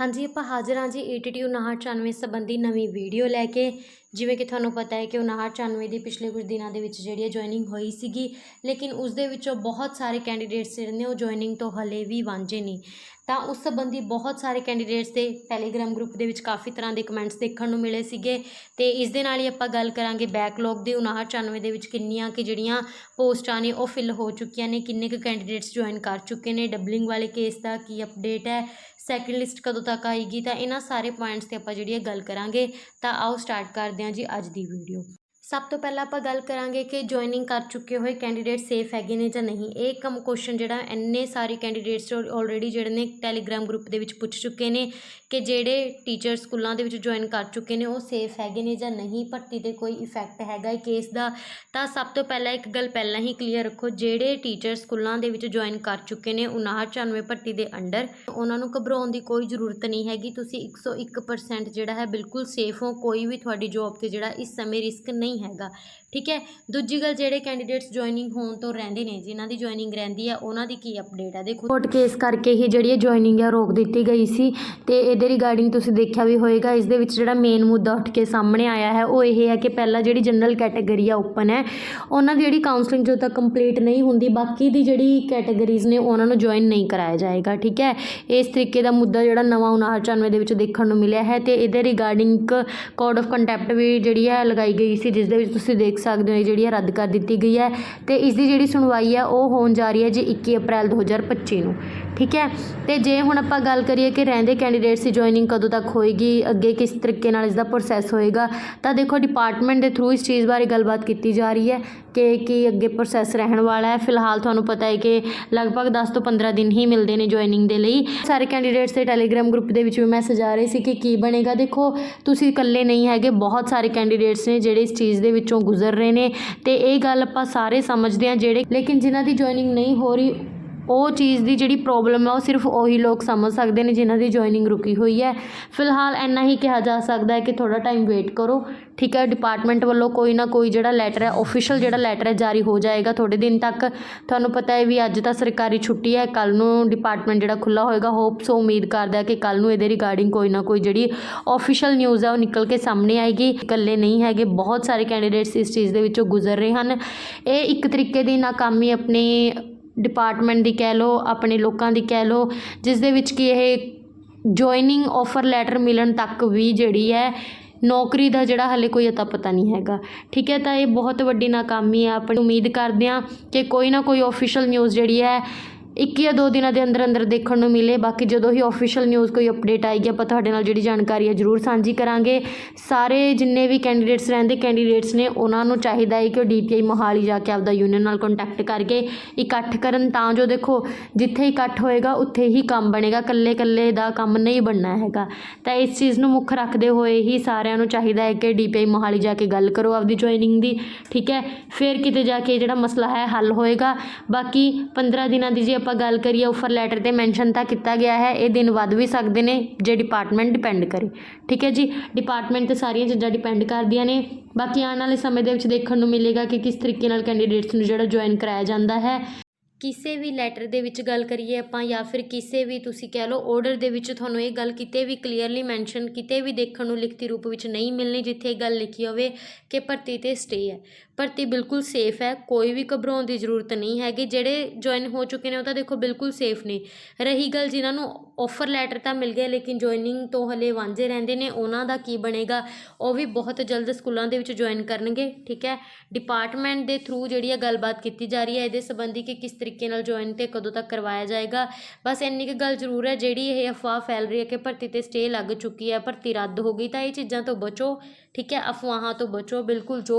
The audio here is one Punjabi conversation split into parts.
ਹਾਂਜੀ ਆਪਾਂ ਹਾਜ਼ਰ ਹਾਂ ਜੀ ਏਟੀਟੀ 5994 ਸੰਬੰਧੀ ਨਵੀਂ ਵੀਡੀਓ ਲੈ ਕੇ। ਜਿਵੇਂ ਕਿ ਤੁਹਾਨੂੰ ਪਤਾ ਹੈ ਕਿ 5994 ਦੀ ਪਿਛਲੇ ਕੁਝ ਦਿਨਾਂ ਦੇ ਵਿੱਚ ਜਿਹੜੀ ਹੈ ਜੁਆਇਨਿੰਗ ਹੋਈ ਸੀਗੀ, ਲੇਕਿਨ ਉਸ ਦੇ ਵਿੱਚੋਂ ਬਹੁਤ ਸਾਰੇ ਕੈਂਡੀਡੇਟਸ ਜਿਹੜੇ ਨੇ ਉਹ ਜੁਆਇਨਿੰਗ ਤੋਂ ਹਲੇ ਵੀ ਵਾਂਝੇ ਨੇ। ਤਾਂ ਉਸ ਸੰਬੰਧੀ ਬਹੁਤ ਸਾਰੇ ਕੈਂਡੀਡੇਟਸ ਦੇ ਟੈਲੀਗ੍ਰਾਮ ਗਰੁੱਪ ਦੇ ਵਿੱਚ ਕਾਫੀ ਤਰ੍ਹਾਂ ਦੇ ਕਮੈਂਟਸ ਦੇਖਣ ਨੂੰ ਮਿਲੇ ਸੀਗੇ। ਤੇ ਇਸ ਦੇ ਨਾਲ ਹੀ ਆਪਾਂ ਗੱਲ ਕਰਾਂਗੇ ਬੈਕਲੌਗ ਦੇ 5994 ਦੇ ਵਿੱਚ ਕਿੰਨੀਆਂ ਕਿ ਜਿਹੜੀਆਂ ਪੋਸਟਾਂ ਨੇ ਉਹ ਫਿਲ ਹੋ ਚੁੱਕੀਆਂ ਨੇ, ਕਿੰਨੇ ਕੁ ਕੈਂਡੀਡੇਟਸ ਜੁਆਇਨ ਕਰ ਚੁੱਕੇ ਨੇ ਡਬਲਿੰਗ ਵਾਲੇ ਕੇਸ ਦਾ ਕੀ ਅਪਡੇਟ ਹੈ ਸੈਕਿੰਡ ਲਿਸਟ ਕਦੋਂ ਤੱਕ ਆਏਗੀ ਤਾਂ ਇਹਨਾਂ ਸਾਰੇ ਪੁਆਇੰਟਸ ਤੇ ਆਪਾਂ ਜਿਹੜੀ ਹੈ ਗੱਲ ਕਰਾਂਗੇ ਤਾਂ ਆਓ ਸਟਾਰਟ ਕਰਦੇ ਹਾਂ ਜੀ ਅੱਜ ਦੀ ਵੀਡੀਓ ਸਭ ਤੋਂ ਪਹਿਲਾਂ ਆਪਾਂ ਗੱਲ ਕਰਾਂਗੇ ਕਿ ਜੁਆਇਨਿੰਗ ਕਰ ਚੁੱਕੇ ਹੋਏ ਕੈਂਡੀਡੇਟ ਸੇਫ ਹੈਗੇ ਨੇ ਜਾਂ ਨਹੀਂ। ਇਹ ਕਮ ਕੁਐਸਚਨ ਜਿਹੜਾ ਇੰਨੇ ਸਾਰੇ ਕੈਂਡੀਡੇਟਸ ਆਲਰੇਡੀ ਜਿਹੜੇ ਨੇ ਟੈਲੀਗ੍ਰਾਮ ਗਰੁੱਪ ਦੇ ਵਿੱਚ ਪੁੱਛ ਚੁੱਕੇ ਨੇ ਕਿ ਜਿਹੜੇ ਟੀਚਰ ਸਕੂਲਾਂ ਦੇ ਵਿੱਚ ਜੁਆਇਨ ਕਰ ਚੁੱਕੇ ਨੇ, ਉਹ ਸੇਫ ਹੈਗੇ ਨੇ ਜਾਂ ਨਹੀਂ? ਭਰਤੀ ਤੇ ਕੋਈ ਇਫੈਕਟ ਹੈਗਾ ਇਹ ਕੇਸ ਦਾ? ਤਾਂ ਸਭ ਤੋਂ ਪਹਿਲਾਂ ਇੱਕ ਗੱਲ ਪਹਿਲਾਂ ਹੀ ਕਲੀਅਰ ਰੱਖੋ, ਜਿਹੜੇ ਟੀਚਰ ਸਕੂਲਾਂ ਦੇ ਵਿੱਚ ਜੁਆਇਨ ਕਰ ਚੁੱਕੇ ਨੇ 5994 ਭਰਤੀ ਦੇ ਅੰਡਰ ਉਹਨਾਂ ਨੂੰ ਘਬਰਾਉਣ ਦੀ ਕੋਈ ਜ਼ਰੂਰਤ ਨਹੀਂ ਹੈਗੀ। ਤੁਸੀਂ 101% ਜਿਹੜਾ ਹੈ ਬਿਲਕੁਲ ਸੇਫ ਹੋ, ਕੋਈ ਵੀ ਤੁਹਾਡੀ ਜੌਬ ਤੇ ਜਿਹੜਾ ਇਸ ਸਮੇਂ ਰਿਸਕ ਨਹੀਂ ਹੈਗਾ। ਠੀਕ ਹੈ? ਦੂਜੀ ਗੱਲ, ਜਿਹੜੇ ਕੈਂਡੀਡੇਟਸ ਜੁਆਇਨਿੰਗ ਹੋਣ ਤੋਂ ਰਹਿੰਦੇ ਨੇ, ਜਿਨ੍ਹਾਂ ਦੀ ਜੁਆਇਨਿੰਗ ਰਹਿੰਦੀ ਹੈ ਉਹਨਾਂ ਦੀ ਕੀ ਅਪਡੇਟ ਹੈ ਦੇਖੋ ਕੋਰਟ ਕੇਸ ਕਰਕੇ ਹੀ ਜਿਹੜੀ ਜੁਆਇਨਿੰਗ ਹੈ ਰੋਕ ਦਿੱਤੀ ਗਈ ਸੀ ਤੇ ਇਹਦੇ ਰਿਗਾਰਡਿੰਗ ਤੁਸੀਂ ਦੇਖਿਆ ਵੀ ਹੋਏਗਾ, ਇਸ ਦੇ ਵਿੱਚ ਜਿਹੜਾ ਮੇਨ ਮੁੱਦਾ ਉੱਠ ਕੇ ਸਾਹਮਣੇ ਆਇਆ ਹੈ, ਉਹ ਇਹ ਹੈ ਕਿ ਪਹਿਲਾਂ ਜਿਹੜੀ ਜਨਰਲ ਕੈਟਾਗਰੀ ਆ ਓਪਨ ਹੈ, ਉਹਨਾਂ ਦੀ ਜਿਹੜੀ ਕਾਉਂਸਲਿੰਗ ਜਦੋਂ ਤੱਕ ਕੰਪਲੀਟ ਨਹੀਂ ਹੁੰਦੀ, ਬਾਕੀ ਦੀ ਜਿਹੜੀ ਕੈਟਾਗਰੀਜ਼ ਨੇ, ਉਹਨਾਂ ਨੂੰ ਜੁਆਇਨ ਨਹੀਂ ਕਰਾਇਆ ਜਾਏਗਾ। ਠੀਕ ਹੈ? ਇਸ ਤਰੀਕੇ ਦਾ ਮੁੱਦਾ ਜਿਹੜਾ ਨਵਾਂ 5994 ਦੇ ਵਿੱਚ ਦੇਖਣ ਨੂੰ ਮਿਲਿਆ ਹੈ ਤੇ ਇਹਦੇ ਰਿਗਾਰਡਿੰਗ ਕੋਡ ਆਫ ਕੰਟੈਪਟ ਵੀ ਜਿਹੜੀ ਹੈ, ਲਗਾਈ ਗਈ ਸੀ, ਜਿਸ ਦੇ ਵਿੱਚ ਤੁਸੀਂ ਦੇਖ ਸਕਦੇ ਹੋ ਇਹ ਜਿਹੜੀ ਹੈ ਰੱਦ ਕਰ ਦਿੱਤੀ ਗਈ ਹੈ ਤੇ ਇਸ ਦੀ ਜਿਹੜੀ ਸੁਣਵਾਈ ਹੈ ਉਹ ਹੋਣ ਜਾ ਰਹੀ ਹੈ ਜੀ 21 ਅਪ੍ਰੈਲ 2025 ਨੂੰ, ਠੀਕ ਹੈ? ਤੇ ਜੇ ਹੁਣ ਆਪਾਂ ਗੱਲ ਕਰੀਏ ਕਿ ਰਹਿੰਦੇ ਕੈਂਡੀਡੇਟਸ ਦੀ ਜੁਆਇਨਿੰਗ ਕਦੋਂ ਤੱਕ ਹੋਏਗੀ, ਅੱਗੇ ਕਿਸ ਤਰੀਕੇ ਨਾਲ ਇਸ ਦਾ ਪ੍ਰੋਸੈਸ ਹੋਏਗਾ, ਤਾਂ ਦੇਖੋ ਡਿਪਾਰਟਮੈਂਟ ਦੇ ਥਰੂ ਇਸ ਚੀਜ਼ ਬਾਰੇ ਗੱਲਬਾਤ ਕੀਤੀ ਜਾ ਰਹੀ ਹੈ ਕਿ ਕੀ ਅੱਗੇ ਪ੍ਰੋਸੈਸ ਰਹਿਣ ਵਾਲਾ ਹੈ। ਫਿਲਹਾਲ ਤੁਹਾਨੂੰ ਪਤਾ ਹੈ ਕਿ ਲਗਭਗ 10 ਤੋਂ 15 ਦਿਨ ਹੀ ਮਿਲਦੇ ਨੇ ਜੁਆਇਨਿੰਗ ਦੇ ਲਈ। ਸਾਰੇ ਕੈਂਡੀਡੇਟਸ ਦੇ ਟੈਲੀਗ੍ਰਾਮ ਗਰੁੱਪ ਦੇ ਵਿੱਚ ਵੀ ਮੈਸੇਜ ਆ ਰਹੇ ਸੀ ਕਿ ਕੀ ਬਣੇਗਾ। ਦੇਖੋ, ਤੁਸੀਂ ਇਕੱਲੇ ਨਹੀਂ ਹੈਗੇ, ਬਹੁਤ ਸਾਰੇ ਕੈਂਡੀਡੇਟਸ ਨੇ ਜਿਹੜੇ ਇਸ ਚੀਜ਼ ਦੇ ਵਿੱਚੋਂ ਗੁਜ਼ਰ ਰਹੇ ਨੇ ਤੇ ਇਹ ਗੱਲ ਆਪਾਂ ਸਾਰੇ ਸਮਝਦੇ ਹਾਂ ਜਿਹੜੇ ਲੇਕਿਨ ਜਿਨ੍ਹਾਂ ਦੀ ਜੁਆਇਨਿੰਗ ਨਹੀਂ ਹੋ ਰਹੀ ਉਹ ਚੀਜ਼ ਦੀ ਜਿਹੜੀ ਪ੍ਰੋਬਲਮ ਹੈ ਉਹ ਸਿਰਫ ਉਹੀ ਲੋਕ ਸਮਝ ਸਕਦੇ ਨੇ ਜਿਨ੍ਹਾਂ ਦੀ ਜੁਆਇਨਿੰਗ ਰੁਕੀ ਹੋਈ ਹੈ। ਫਿਲਹਾਲ ਇੰਨਾ ਹੀ ਕਿਹਾ ਜਾ ਸਕਦਾ ਹੈ ਕਿ ਥੋੜ੍ਹਾ ਟਾਈਮ ਵੇਟ ਕਰੋ। ਠੀਕ ਹੈ ਡਿਪਾਰਟਮੈਂਟ ਵੱਲੋਂ ਕੋਈ ਨਾ ਕੋਈ ਜਿਹੜਾ ਲੈਟਰ ਹੈ ਆਫੀਸ਼ੀਅਲ ਜਿਹੜਾ ਲੈਟਰ ਹੈ, ਜਾਰੀ ਹੋ ਜਾਏਗਾ ਥੋੜ੍ਹੇ ਦਿਨ ਤੱਕ। ਤੁਹਾਨੂੰ ਪਤਾ ਹੈ ਵੀ ਅੱਜ ਤਾਂ ਸਰਕਾਰੀ ਛੁੱਟੀ ਹੈ ਕੱਲ ਨੂੰ ਡਿਪਾਰਟਮੈਂਟ ਜਿਹੜਾ ਖੁੱਲਾ ਹੋਏਗਾ ਹੋਪ ਸੋ ਉਮੀਦ ਕਰਦਾ ਕਿ ਕੱਲ ਨੂੰ ਇਹਦੇ ਰਿਗਾਰਡਿੰਗ ਕੋਈ ਨਾ ਕੋਈ ਜਿਹੜੀ ਆਫੀਸ਼ੀਅਲ ਨਿਊਜ਼ ਹੈ, ਉਹ ਨਿਕਲ ਕੇ ਸਾਹਮਣੇ ਆਏਗੀ। ਇਕੱਲੇ ਨਹੀਂ ਹੈਗੇ, ਬਹੁਤ ਸਾਰੇ ਕੈਂਡੀਡੇਟਸ ਇਸ ਚੀਜ਼ ਦੇ ਵਿੱਚੋਂ ਗੁਜ਼ਰ ਰਹੇ ਹਨ। ਇਹ ਇੱਕ ਤਰੀਕੇ ਦੀ ਨਾਕਾਮੀ ਆਪਣੇ ਡਿਪਾਰਟਮੈਂਟ ਦੀ ਕਹਿ ਲਓ, ਆਪਣੇ ਲੋਕਾਂ ਦੀ ਕਹਿ ਲਓ, ਜਿਸ ਦੇ ਵਿੱਚ ਕਿ ਇਹ ਜੁਆਇਨਿੰਗ ਔਫਰ ਲੈਟਰ ਮਿਲਣ ਤੱਕ ਵੀ ਜਿਹੜੀ ਹੈ, ਨੌਕਰੀ ਦਾ ਜਿਹੜਾ ਹਾਲੇ ਕੋਈ ਅਤਾ ਪਤਾ ਨਹੀਂ ਹੈਗਾ। ਠੀਕ ਹੈ, ਤਾਂ ਇਹ ਬਹੁਤ ਵੱਡੀ ਨਾਕਾਮੀ ਹੈ। ਆਪਣੀ ਉਮੀਦ ਕਰਦੇ ਹਾਂ ਕਿ ਕੋਈ ਨਾ ਕੋਈ ਆਫੀਸ਼ੀਅਲ ਨਿਊਜ਼ ਜਿਹੜੀ ਹੈ ਇੱਕ ਜਾਂ ਦੋ ਦਿਨਾਂ ਦੇ ਅੰਦਰ ਅੰਦਰ ਦੇਖਣ ਨੂੰ ਮਿਲੇ। ਬਾਕੀ ਜਦੋਂ ਹੀ ਆਫੀਸ਼ੀਅਲ ਨਿਊਜ਼ ਕੋਈ ਅਪਡੇਟ ਆਏਗੀ, ਆਪਾਂ ਤੁਹਾਡੇ ਨਾਲ ਜਿਹੜੀ ਜਾਣਕਾਰੀ ਹੈ ਜ਼ਰੂਰ ਸਾਂਝੀ ਕਰਾਂਗੇ। ਸਾਰੇ ਜਿੰਨੇ ਵੀ ਕੈਂਡੀਡੇਟਸ ਰਹਿੰਦੇ ਕੈਂਡੀਡੇਟਸ ਨੇ, ਉਹਨਾਂ ਨੂੰ ਚਾਹੀਦਾ ਹੈ ਕਿ ਉਹ ਡੀਪੀਆਈ ਮੋਹਾਲੀ ਜਾ ਕੇ ਆਪਦਾ ਯੂਨੀਅਨ ਨਾਲ ਕੰਟੈਕਟ ਕਰਕੇ ਇਕੱਠ ਕਰਨ। ਤਾਂ ਜੋ ਦੇਖੋ, ਜਿੱਥੇ ਇਕੱਠ ਹੋਏਗਾ, ਉੱਥੇ ਹੀ ਕੰਮ ਬਣੇਗਾ। ਇਕੱਲੇ ਇਕੱਲੇ ਦਾ ਕੰਮ ਨਹੀਂ ਬਣਨਾ ਹੈਗਾ। ਤਾਂ ਇਸ ਚੀਜ਼ ਨੂੰ ਮੁੱਖ ਰੱਖਦੇ ਹੋਏ ਹੀ ਸਾਰਿਆਂ ਨੂੰ ਚਾਹੀਦਾ ਹੈ ਕਿ ਡੀਪੀਆਈ ਮੋਹਾਲੀ ਜਾ ਕੇ ਗੱਲ ਕਰੋ ਆਪਦੀ ਜੁਆਇਨਿੰਗ ਦੀ, ਠੀਕ ਹੈ? ਫਿਰ ਕਿਤੇ ਜਾ ਕੇ ਜਿਹੜਾ ਮਸਲਾ ਹੈ ਹੱਲ ਹੋਏਗਾ। ਬਾਕੀ 15 ਦਿਨਾਂ ਦੀ ਜੇ ਆਪਾਂ ਗੱਲ ਕਰੀਏ ਆਫਰ ਲੈਟਰ ਤੇ ਮੈਂਸ਼ਨ ਤਾਂ ਕੀਤਾ ਗਿਆ ਹੈ, ਇਹ ਦਿਨ ਵੱਧ ਵੀ ਸਕਦੇ ਨੇ, ਜੇ ਡਿਪਾਰਟਮੈਂਟ ਡਿਪੈਂਡ ਕਰੇ। ਠੀਕ ਹੈ ਜੀ? ਡਿਪਾਰਟਮੈਂਟ ਤੇ ਸਾਰੀਆਂ ਚੀਜ਼ਾਂ ਡਿਪੈਂਡ ਕਰਦੀਆਂ ਨੇ। ਬਾਕੀ ਆਉਣ ਵਾਲੇ ਸਮੇਂ ਦੇ ਵਿੱਚ ਦੇਖਣ ਨੂੰ ਮਿਲੇਗਾ ਕਿ ਕਿਸ ਤਰੀਕੇ ਨਾਲ ਕੈਂਡੀਡੇਟਸ ਨੂੰ ਜਿਹੜਾ ਜੁਆਇਨ ਕਰਾਇਆ ਜਾਂਦਾ ਹੈ। ਕਿਸੇ ਵੀ ਲੈਟਰ ਦੇ ਵਿੱਚ ਗੱਲ ਕਰੀਏ ਆਪਾਂ ਜਾਂ ਫਿਰ ਕਿਸੇ ਵੀ ਤੁਸੀਂ ਕਹਿ ਲਓ ਆਰਡਰ ਦੇ ਵਿੱਚ ਤੁਹਾਨੂੰ ਇਹ ਗੱਲ ਕਿਤੇ ਵੀ ਕਲੀਅਰਲੀ ਮੈਂਸ਼ਨ ਕਿਤੇ ਵੀ ਦੇਖਣ ਨੂੰ ਲਿਖਤੀ ਰੂਪ ਵਿੱਚ ਨਹੀਂ ਮਿਲਣੀ ਜਿੱਥੇ ਇਹ ਗੱਲ ਲਿਖੀ ਹੋਵੇ ਕਿ ਭਰਤੀ ਤੇ ਸਟੇ ਹੈ। ਭਰਤੀ ਬਿਲਕੁਲ ਸੇਫ ਹੈ, ਕੋਈ ਵੀ ਘਬਰਾਉਣ ਦੀ ਜ਼ਰੂਰਤ ਨਹੀਂ ਹੈਗੀ। ਜਿਹੜੇ ਜੁਆਇਨ ਹੋ ਚੁੱਕੇ ਨੇ ਉਹ ਤਾਂ ਦੇਖੋ ਬਿਲਕੁਲ ਸੇਫ ਨੇ। ਰਹੀ ਗੱਲ ਜਿਨ੍ਹਾਂ ਨੂੰ ਆਫਰ ਲੈਟਰ ਤਾਂ ਮਿਲ ਗਿਆ ਲੇਕਿਨ ਜੁਆਇਨਿੰਗ ਤੋਂ ਹਲੇ ਵਾਂਝੇ ਰਹਿੰਦੇ ਨੇ, ਉਹਨਾਂ ਦਾ ਕੀ ਬਣੇਗਾ? ਉਹ ਵੀ ਬਹੁਤ ਜਲਦ ਸਕੂਲਾਂ ਦੇ ਵਿੱਚ ਜੁਆਇਨ ਕਰਨਗੇ, ਠੀਕ ਹੈ? ਡਿਪਾਰਟਮੈਂਟ ਦੇ ਥਰੂ ਜਿਹੜੀ ਹੈ ਗੱਲਬਾਤ ਕੀਤੀ ਜਾ ਰਹੀ ਹੈ, ਇਹਦੇ ਸੰਬੰਧੀ ਕਿ ਕਿਸ ਤਰੀਕੇ ਨਾਲ ਜੁਆਇਨ ਤੇ ਕਦੋਂ ਤੱਕ ਕਰਵਾਇਆ ਜਾਏਗਾ। ਬਸ ਇੰਨੀ ਕੁ ਗੱਲ ਜ਼ਰੂਰ ਹੈ, ਜਿਹੜੀ ਇਹ ਅਫਵਾਹ ਫੈਲ ਰਹੀ ਹੈ ਕਿ ਭਰਤੀ ਤੇ ਸਟੇ ਲੱਗ ਚੁੱਕੀ ਹੈ, ਭਰਤੀ ਰੱਦ ਹੋ ਗਈ, ਤਾਂ ਇਹ ਚੀਜ਼ਾਂ ਤੋਂ ਬਚੋ। ਠੀਕ ਹੈ, ਅਫਵਾਹਾਂ ਤੋਂ ਬਚੋ। ਬਿਲਕੁਲ ਜੋ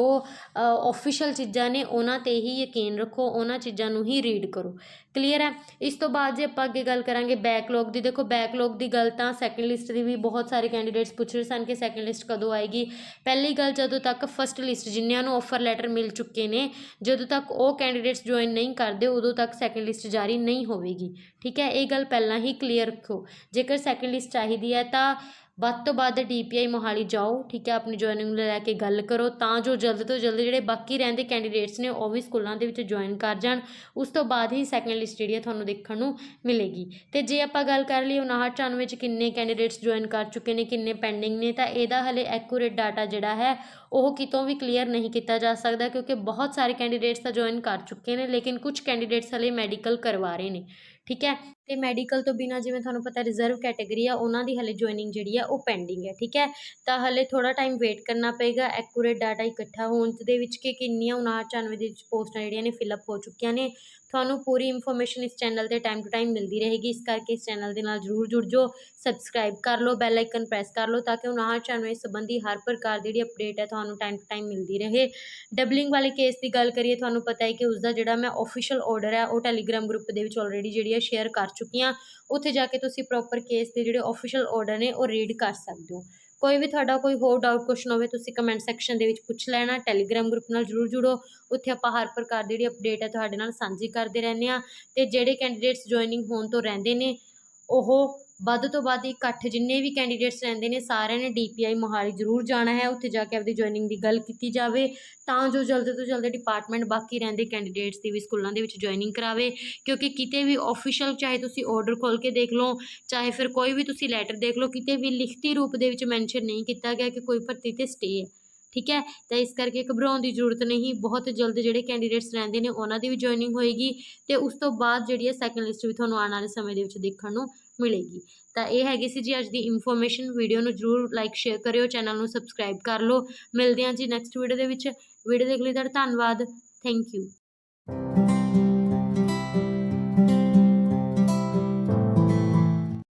ਆਫੀਸ਼ੀਅਲ ਚੀਜ਼ਾਂ ਨੇ ਉਹਨਾਂ ਤੇ ਹੀ ਯਕੀਨ ਰੱਖੋ, ਉਹਨਾਂ ਚੀਜ਼ਾਂ ਨੂੰ ਹੀ ਰੀਡ ਕਰੋ। ਕਲੀਅਰ ਹੈ? ਇਸ ਤੋਂ ਬਾਅਦ ਜੇ ਆਪਾਂ ਅੱਗੇ ਗੱਲ ਕਰਾਂਗੇ ਬੈਕਲੌਗ ਦੀ, ਦੇਖੋ ਬੈਕਲੌਗ ਦੀ ਗੱਲ ਤਾਂ ਸੈਕੰਡ ਲਿਸਟ ਦੀ ਵੀ ਬਹੁਤ ਸਾਰੇ ਕੈਂਡੀਡੇਟਸ ਪੁੱਛ ਰਹੇ ਸਨ ਕਿ ਸੈਕੰਡ ਲਿਸਟ ਕਦੋਂ ਆਏਗੀ। ਪਹਿਲੀ ਗੱਲ ਜਦੋਂ ਤੱਕ ਫਸਟ ਲਿਸਟ ਜਿਨ੍ਹਾਂ ਨੂੰ ਆਫਰ ਲੈਟਰ ਮਿਲ ਚੁੱਕੇ ਨੇ, ਜਦੋਂ ਤੱਕ ਉਹ ਕੈਂਡੀਡੇਟਸ ਜੁਆਇਨ ਨਹੀਂ ਕਰਦੇ, ਉਦੋਂ ਤੱਕ ਸੈਕੰਡ ਲਿਸਟ ਜਾਰੀ ਨਹੀਂ ਹੋਵੇਗੀ। ਠੀਕ ਹੈ? ਇਹ ਗੱਲ ਪਹਿਲਾਂ ਹੀ ਕਲੀਅਰ ਰੱਖੋ। ਜੇਕਰ ਸੈਕੰਡ ਲਿਸਟ ਚਾਹੀਦੀ ਹੈ ਤਾਂ ਵੱਧ ਤੋਂ ਵੱਧ ਡੀਪੀਆਈ ਮੋਹਾਲੀ ਜਾਓ, ਠੀਕ ਹੈ, ਆਪਣੀ ਜੁਆਇਨਿੰਗ ਨੂੰ ਲੈ ਕੇ ਗੱਲ ਕਰੋ, ਤਾਂ ਜੋ ਜਲਦ ਤੋਂ ਜਲਦ ਜਿਹੜੇ ਬਾਕੀ ਰਹਿੰਦੇ ਕੈਂਡੀਡੇਟਸ ਨੇ, ਉਹ ਵੀ ਸਕੂਲਾਂ ਦੇ ਵਿੱਚ ਜੁਆਇਨ ਕਰ ਜਾਣ। ਉਸ ਤੋਂ ਬਾਅਦ ਹੀ ਸੈਕੰਡ ਲਿਸਟ ਜਿਹੜੀ ਹੈ ਤੁਹਾਨੂੰ ਦੇਖਣ ਨੂੰ ਮਿਲੇਗੀ। ਤੇ ਜੇ ਆਪਾਂ ਗੱਲ ਕਰ ਲਈ 5994 ਵਿੱਚ ਕਿੰਨੇ ਕੈਂਡੀਡੇਟਸ ਜੁਆਇਨ ਕਰ ਚੁੱਕੇ ਨੇ, ਕਿੰਨੇ ਪੈਂਡਿੰਗ ਨੇ, ਤਾਂ ਇਹਦਾ ਹਲੇ ਐਕੂਰੇਟ ਡਾਟਾ ਜਿਹੜਾ ਹੈ, ਉਹ ਕਿਤੋਂ ਵੀ ਕਲੀਅਰ ਨਹੀਂ ਕੀਤਾ ਜਾ ਸਕਦਾ, ਕਿਉਂਕਿ ਬਹੁਤ ਸਾਰੇ ਕੈਂਡੀਡੇਟਸ ਤਾਂ ਜੁਆਇਨ ਕਰ ਚੁੱਕੇ ਨੇ, ਲੇਕਿਨ ਕੁਝ ਕੈਂਡੀਡੇਟਸ ਹਲੇ ਮੈਡੀਕਲ ਕਰਵਾ ਰਹੇ ਨੇ। ਠੀਕ ਹੈ? ਤੇ ਮੈਡੀਕਲ ਤੋਂ ਬਿਨਾ ਜਿਵੇਂ ਤੁਹਾਨੂੰ ਪਤਾ ਰਿਜ਼ਰਵ ਕੈਟਾਗਰੀ ਆ, ਉਹਨਾਂ ਦੀ ਹਲੇ ਜੁਆਇਨਿੰਗ ਜਿਹੜੀ ਆ, ਉਹ ਪੈਂਡਿੰਗ ਹੈ, ਠੀਕ ਹੈ? ਤਾਂ ਹਲੇ ਥੋੜਾ ਟਾਈਮ ਵੇਟ ਕਰਨਾ ਪਏਗਾ ਐਕੂਰੇਟ ਡਾਟਾ ਇਕੱਠਾ ਹੋਣ ਦੇ ਵਿੱਚ ਕਿ ਕਿੰਨੀਆਂ 5994 ਦੇ ਵਿੱਚ ਪੋਸਟਾਂ ਜਿਹੜੀਆਂ ਨੇ ਫਿਲਅਪ ਹੋ ਚੁੱਕੀਆਂ ਨੇ। ਤੁਹਾਨੂੰ ਪੂਰੀ ਇਨਫੋਰਮੇਸ਼ਨ ਇਸ ਚੈਨਲ ਤੇ ਟਾਈਮ ਟੂ ਟਾਈਮ ਮਿਲਦੀ ਰਹੇਗੀ। ਇਸ ਕਰਕੇ ਇਸ ਚੈਨਲ ਦੇ ਨਾਲ ਜਰੂਰ ਜੁੜ ਜਾਓ ਸਬਸਕ੍ਰਾਈਬ ਕਰ ਲਓ ਬੈਲ ਆਈਕਨ ਪ੍ਰੈਸ ਕਰ ਲਓ ਤਾਂ ਕਿ 5994 ਸੰਬੰਧੀ ਹਰ ਪ੍ਰਕਾਰ ਦੀ ਜਿਹੜੀ ਅਪਡੇਟ ਹੈ ਤੁਹਾਨੂੰ ਟਾਈਮ ਟੂ ਟਾਈਮ ਮਿਲਦੀ ਰਹੇ। ਡਬਲਿੰਗ ਵਾਲੇ ਕੇਸ ਦੀ ਗੱਲ ਕਰੀਏ, ਤੁਹਾਨੂੰ ਪਤਾ ਹੈ ਕਿ ਉਸ ਦਾ ਜਿਹੜਾ ਮੈਂ ਆਫੀਸ਼ੀਅਲ ਆਰਡਰ ਹੈ, ਉਹ ਟੈਲੀਗ੍ਰਾਮ ਗਰੁੱਪ ਦੇ ਵਿੱਚ ਆਲਰੇਡੀ ਜਿਹੜੀ ਹੈ ਸ਼ੇਅਰ ਕਰ ਚੁੱਕੀ ਹਾਂ। ਉੱਥੇ ਜਾ ਕੇ ਤੁਸੀਂ ਪ੍ਰੋਪਰ ਕੇਸ ਦੇ ਜਿਹੜੇ ਆਫੀਸ਼ੀਅਲ ਆਰਡਰ ਨੇ, ਉਹ ਰੀਡ ਕਰ ਸਕਦੇ ਹੋ। ਕੋਈ ਵੀ ਤੁਹਾਡਾ ਕੋਈ ਹੋਰ ਡਾਊਟ ਕੁਐਸਚਨ ਹੋਵੇ, ਤੁਸੀਂ ਕਮੈਂਟ ਸੈਕਸ਼ਨ ਦੇ ਵਿੱਚ ਪੁੱਛ ਲੈਣਾ ਟੈਲੀਗ੍ਰਾਮ ਗਰੁੱਪ ਨਾਲ ਜਰੂਰ ਜੁੜੋ। ਉੱਥੇ ਆਪਾਂ ਹਰ ਪ੍ਰਕਾਰ ਦੀ ਜਿਹੜੀ ਅਪਡੇਟ ਹੈ ਤੁਹਾਡੇ ਨਾਲ ਸਾਂਝੀ ਕਰਦੇ ਰਹਿੰਦੇ ਆ ਤੇ ਜਿਹੜੇ ਕੈਂਡੀਡੇਟਸ ਜੁਆਇਨਿੰਗ ਹੋਣ ਤੋਂ ਰਹਿੰਦੇ ਨੇ, ਉਹ ਵੱਧ ਤੋਂ ਵੱਧ ਇਕੱਠ ਜਿੰਨੇ ਵੀ ਕੈਂਡੀਡੇਟਸ ਰਹਿੰਦੇ ਨੇ, ਸਾਰਿਆਂ ਨੇ ਡੀਪੀਆਈ ਮੋਹਾਲੀ ਜ਼ਰੂਰ ਜਾਣਾ ਹੈ, ਉੱਥੇ ਜਾ ਕੇ ਆਪਦੀ ਜੁਆਇਨਿੰਗ ਦੀ ਗੱਲ ਕੀਤੀ ਜਾਵੇ, ਤਾਂ ਜੋ ਜਲਦ ਤੋਂ ਜਲਦ ਡਿਪਾਰਟਮੈਂਟ ਬਾਕੀ ਰਹਿੰਦੇ ਕੈਂਡੀਡੇਟਸ ਦੀ ਵੀ ਸਕੂਲਾਂ ਦੇ ਵਿੱਚ ਜੁਆਇਨਿੰਗ ਕਰਾਵੇ, ਕਿਉਂਕਿ ਕਿਤੇ ਵੀ ਆਫੀਸ਼ੀਅਲ ਚਾਹੇ ਤੁਸੀਂ ਆਰਡਰ ਖੋਲ ਕੇ ਦੇਖ ਲਓ, ਚਾਹੇ ਫਿਰ ਕੋਈ ਵੀ ਤੁਸੀਂ ਲੈਟਰ ਦੇਖ ਲਓ, ਕਿਤੇ ਵੀ ਲਿਖਤੀ ਰੂਪ ਦੇ ਵਿੱਚ ਮੈਂਸ਼ਨ ਨਹੀਂ ਕੀਤਾ ਗਿਆ ਕਿ ਕੋਈ ਭਰਤੀ ਤੇ ਸਟੇ ਹੈ। ਠੀਕ ਹੈ? ਤਾਂ ਇਸ ਕਰਕੇ ਘਬਰਾਉਣ ਦੀ ਜ਼ਰੂਰਤ ਨਹੀਂ, ਬਹੁਤ ਜਲਦ ਜਿਹੜੇ ਕੈਂਡੀਡੇਟਸ ਰਹਿੰਦੇ ਨੇ, ਉਹਨਾਂ ਦੀ ਵੀ ਜੁਆਇਨਿੰਗ ਹੋਏਗੀ, ਤੇ ਉਸ ਤੋਂ ਬਾਅਦ ਜਿਹੜੀ ਹੈ ਸੈਕੰਡ ਲਿਸਟ ਵੀ ਤੁਹਾਨੂੰ ਆਉਣ ਵਾਲੇ ਸਮੇਂ ਦੇ ਵਿੱਚ ਦੇਖਣ ਨੂੰ ਮਿਲੇਗੀ। ਤਾਂ ਇਹ ਹੈਗੀ ਸੀ ਜੀ ਅੱਜ ਦੀ ਇਨਫੋਰਮੇਸ਼ਨ ਵੀਡੀਓ ਨੂੰ ਜਰੂਰ ਲਾਈਕ ਸ਼ੇਅਰ ਕਰਿਓ ਚੈਨਲ ਨੂੰ ਸਬਸਕ੍ਰਾਈਬ ਕਰ ਲਓ। ਮਿਲਦੇ ਹਾਂ ਜੀ ਨੈਕਸਟ ਵੀਡੀਓ ਦੇ ਵਿੱਚ। ਵੀਡੀਓ ਦੇਖ ਲਈ ਤੁਹਾਡਾ ਧੰਨਵਾਦ। Thank you